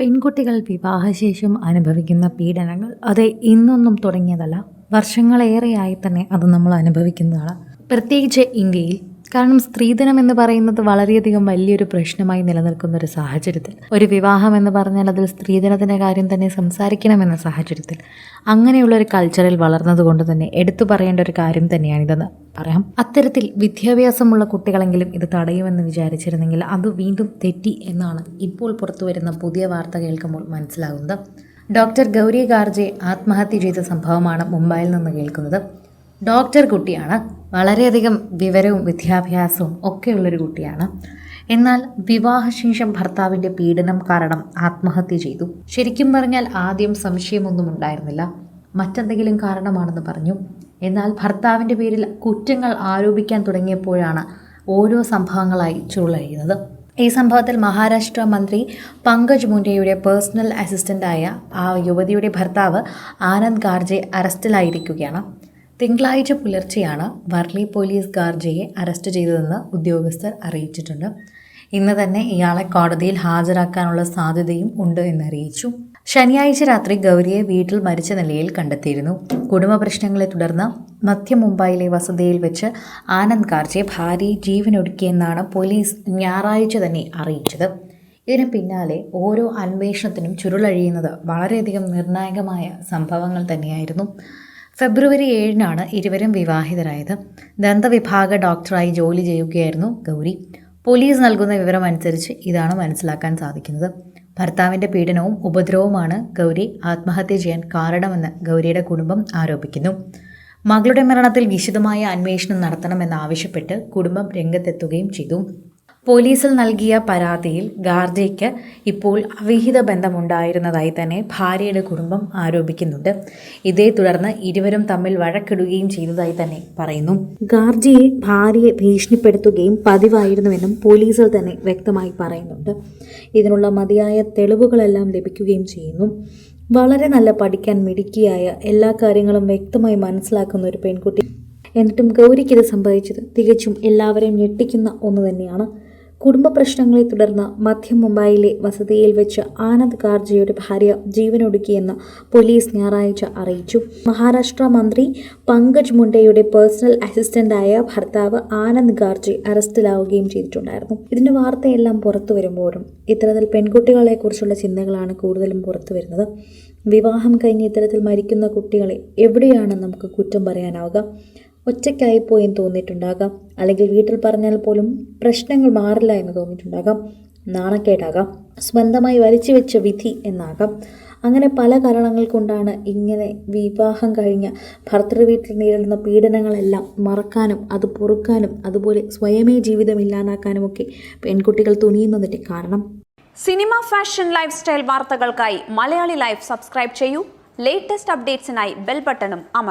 പെൺകുട്ടികൾ വിവാഹശേഷം അനുഭവിക്കുന്ന പീഡനങ്ങൾ അത് ഇന്നൊന്നും തുടങ്ങിയതല്ല. വർഷങ്ങളേറെയായി തന്നെ അത് നമ്മൾ അനുഭവിക്കുന്നതാണ്. പ്രത്യേകിച്ച് ഇന്ത്യയിൽ കാരണം സ്ത്രീധനം എന്ന് പറയുന്നത് വളരെയധികം വലിയൊരു പ്രശ്നമായി നിലനിൽക്കുന്ന ഒരു സാഹചര്യത്തിൽ. ഒരു വിവാഹം എന്ന് പറഞ്ഞാൽ അതിൽ സ്ത്രീധനത്തിന്റെ കാര്യം തന്നെ സംസാരിക്കണമെന്ന സാഹചര്യത്തിൽ. അങ്ങനെയുള്ള ഒരു കൾച്ചറിൽ വളർന്നതുകൊണ്ട് തന്നെ എടുത്തു പറയേണ്ട ഒരു കാര്യം തന്നെയാണിതെന്ന് പറയാം. അത്തരത്തിൽ വിദ്യാഭ്യാസമുള്ള കുട്ടികളെങ്കിലും ഇത് തടയുമെന്ന് വിചാരിച്ചിരുന്നെങ്കിൽ അത് വീണ്ടും തെറ്റി എന്നാണ് ഇപ്പോൾ പുറത്തുവരുന്ന പുതിയ വാർത്ത കേൾക്കുമ്പോൾ മനസ്സിലാകുന്നത്. ഡോക്ടർ ഗൗരി ഗാർജെ ആത്മഹത്യ ചെയ്ത സംഭവമാണ് മുംബൈയിൽ നിന്ന് കേൾക്കുന്നത്. ഡോക്ടർ കുട്ടിയാണ് വളരെയധികം വിവരവും വിദ്യാഭ്യാസവും ഒക്കെയുള്ളൊരു കുട്ടിയാണ്. എന്നാൽ വിവാഹശേഷം ഭർത്താവിന്റെ പീഡനം കാരണം ആത്മഹത്യ ചെയ്തു. ശരിക്കും പറഞ്ഞാൽ ആദ്യം സംശയമൊന്നും ഉണ്ടായിരുന്നില്ല. മറ്റെന്തെങ്കിലും കാരണമാണെന്ന് പറഞ്ഞു. എന്നാൽ ഭർത്താവിന്റെ പേരിൽ കുറ്റങ്ങൾ ആരോപിക്കാൻ തുടങ്ങിയപ്പോഴാണ് ഓരോ സംഭവങ്ങളായി ചുരുളഴിയുന്നത്. ഈ സംഭവത്തിൽ മഹാരാഷ്ട്ര മന്ത്രി പങ്കജ് മുൻഡയുടെ പേഴ്സണൽ അസിസ്റ്റന്റായ ആ യുവതിയുടെ ഭർത്താവ് ആനന്ദ് ഗാർജെ അറസ്റ്റിലായിരിക്കുകയാണ്. തിങ്കളാഴ്ച പുലർച്ചെയാണ് വർലി പോലീസ് ഗാർജയെ അറസ്റ്റ് ചെയ്തതെന്ന് ഉദ്യോഗസ്ഥർ അറിയിച്ചിട്ടുണ്ട്. ഇന്ന് തന്നെ ഇയാളെ കോടതിയിൽ ഹാജരാക്കാനുള്ള സാധ്യതയും ഉണ്ട് എന്നറിയിച്ചു. ശനിയാഴ്ച രാത്രി ഗൗരിയെ വീട്ടിൽ മരിച്ച നിലയിൽ കണ്ടെത്തിയിരുന്നു. കുടുംബ പ്രശ്നങ്ങളെ തുടർന്ന് മധ്യ മുംബൈയിലെ വസതിയിൽ വെച്ച് ആനന്ദ് കാർജെ ഭാര്യയെ ജീവനൊടുക്കിയെന്നാണ് പോലീസ് ഞായറാഴ്ച തന്നെ അറിയിച്ചത്. ഇതിന് പിന്നാലെ ഓരോ അന്വേഷണത്തിനും ചുരുളഴിയുന്നത് വളരെയധികം നിർണായകമായ സംഭവങ്ങൾ തന്നെയായിരുന്നു. ഫെബ്രുവരി ഏഴിനാണ് ഇരുവരും വിവാഹിതരായത്. ദന്തവിഭാഗ ഡോക്ടറായി ജോലി ചെയ്യുകയായിരുന്നു ഗൗരി. പോലീസ് നൽകുന്ന വിവരം അനുസരിച്ച് ഇതാണ് മനസ്സിലാക്കാൻ സാധിക്കുന്നത്. ഭർത്താവിന്റെ പീഡനവും ഉപദ്രവവുമാണ് ഗൗരി ആത്മഹത്യ ചെയ്യാൻ കാരണമെന്ന് ഗൗരിയുടെ കുടുംബം ആരോപിക്കുന്നു. മകളുടെ മരണത്തിൽ വിശദമായ അന്വേഷണം നടത്തണമെന്നാവശ്യപ്പെട്ട് കുടുംബം രംഗത്തെത്തുകയും ചെയ്തു. പോലീസിൽ നൽകിയ പരാതിയിൽ ഗാർജയ്ക്ക് ഇപ്പോൾ അവിഹിത ബന്ധമുണ്ടായിരുന്നതായി തന്നെ ഭാര്യയുടെ കുടുംബം ആരോപിക്കുന്നുണ്ട്. ഇതേ തുടർന്ന് ഇരുവരും തമ്മിൽ വഴക്കിടുകയും ചെയ്തതായി തന്നെ പറയുന്നു. ഗാർജിയെ ഭാര്യയെ ഭീഷണിപ്പെടുത്തുകയും പതിവായിരുന്നുവെന്നും പോലീസിൽ തന്നെ വ്യക്തമായി പറയുന്നുണ്ട്. ഇതിനുള്ള മതിയായ തെളിവുകളെല്ലാം ലഭിക്കുകയും ചെയ്യുന്നു. വളരെ നല്ല പഠിക്കാൻ മിടുക്കിയായ എല്ലാ കാര്യങ്ങളും വ്യക്തമായി മനസ്സിലാക്കുന്ന ഒരു പെൺകുട്ടി. എന്നിട്ടും ഗൗരിക്ക് ഇത് സംഭവിച്ചത് തികച്ചും എല്ലാവരെയും ഞെട്ടിക്കുന്ന ഒന്ന് തന്നെയാണ്. കുടുംബ പ്രശ്നങ്ങളെ തുടർന്ന് മധ്യ മുംബൈയിലെ വസതിയിൽ വെച്ച് ആനന്ദ് കാർജിയുടെ ഭാര്യ ജീവനൊടുക്കിയെന്ന് പോലീസ് ഞായറാഴ്ച അറിയിച്ചു. മഹാരാഷ്ട്ര മന്ത്രി പങ്കജ് മുണ്ടയുടെ പേഴ്സണൽ അസിസ്റ്റന്റായ ഭർത്താവ് ആനന്ദ് ഗാർജി അറസ്റ്റിലാവുകയും ചെയ്തിട്ടുണ്ടായിരുന്നു. ഇതിന്റെ വാർത്തയെല്ലാം പുറത്തു വരുമ്പോഴും ഇത്തരത്തിൽ പെൺകുട്ടികളെ കുറിച്ചുള്ള ചിന്തകളാണ് കൂടുതലും പുറത്തു വരുന്നത്. വിവാഹം കഴിഞ്ഞ് ഇത്തരത്തിൽ മരിക്കുന്ന കുട്ടികളെ എവിടെയാണ് നമുക്ക് കുറ്റം പറയാനാവുക. ഒറ്റയ്ക്കായിപ്പോയെന്ന് തോന്നിയിട്ടുണ്ടാകാം. അല്ലെങ്കിൽ വീട്ടിൽ പറഞ്ഞാൽ പോലും പ്രശ്നങ്ങൾ മാറില്ല എന്ന് തോന്നിയിട്ടുണ്ടാകാം. നാണക്കേടാകാം. സ്വന്തമായി വലിച്ചു വെച്ച വിധി എന്നാകാം. അങ്ങനെ പല കാരണങ്ങൾ കൊണ്ടാണ് ഇങ്ങനെ വിവാഹം കഴിഞ്ഞ ഭർത്തൃ വീട്ടിൽ നേരിടുന്ന പീഡനങ്ങളെല്ലാം മറക്കാനും അത് പൊറുക്കാനും അതുപോലെ സ്വയമേ ജീവിതം ഇല്ലാതാക്കാനുമൊക്കെ പെൺകുട്ടികൾ തുനിയുന്നതിന്റെ കാരണം. സിനിമ ഫാഷൻ ലൈഫ് സ്റ്റൈൽ വാർത്തകൾക്കായി മലയാളി ലൈഫ് സബ്സ്ക്രൈബ് ചെയ്യൂ. ലേറ്റസ്റ്റ് അപ്ഡേറ്റ്സിനായി ബെൽ ബട്ടണും അമർ